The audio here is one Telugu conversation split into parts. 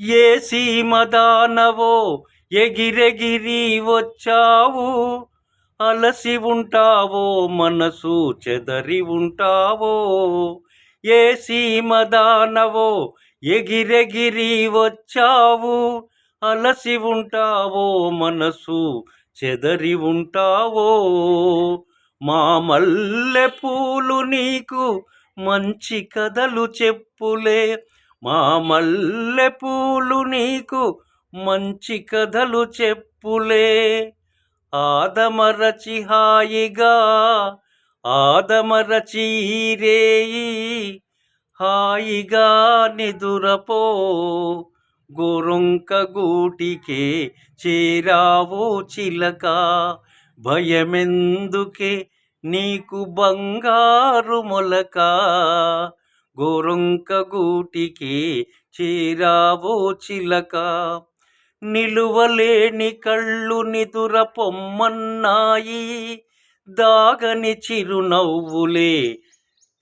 ఏ సీమదానవో ఎగిరెగిరి వచ్చావు? అలసి ఉంటావో మనసు చెదరి ఉంటావో? ఏ సీమదానవో ఎగిరెగిరి వచ్చావు? అలసి ఉంటావో మనసు చెదరి ఉంటావో? మా మల్లె పూలు నీకు మంచి కథలు చెప్పులే. మా మల్లె పూలు నీకు మంచి కథలు చెప్పులే. ఆదమరచి హాయిగా ఆదమరచి రేయి హాయిగా నిదురపో. గోరొంక గూటికే చేరావో చిలక భయమెందుకే నీకు బంగారు మొలక. గోరొంక గూటికి చేరావో చిలక. నిలువలేని కళ్ళు నిదుర పొమ్మన్నాయి. దాగని చిరునవ్వులే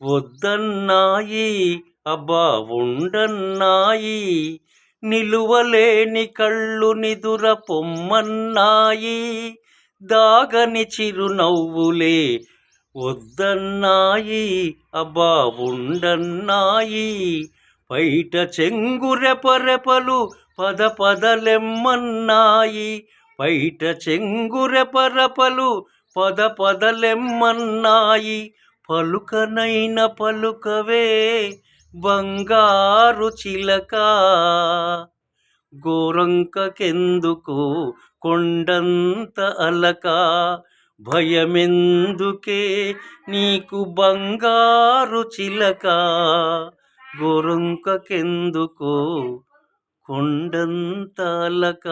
వద్దన్నాయి. అబ్బా ఉండన్నాయి. నిలువలేని కళ్ళు నిదుర పొమ్మన్నాయి. దాగని చిరునవ్వులే వద్దన్నాయి అబ్బా ఉండన్నాయి. బయట చెంగురెపరెపలు పద పదలెమ్మన్నాయి బయట చెంగురెపరెపలు పద పదలెమ్మన్నాయి పలుకనైన పలుకవే బంగారు చిలక. గోరంకకెందుకు కొండంత అలక? భయమెందుకే నీకు బంగారు చిలక? గొరుంకకెందుకు కొండంతలక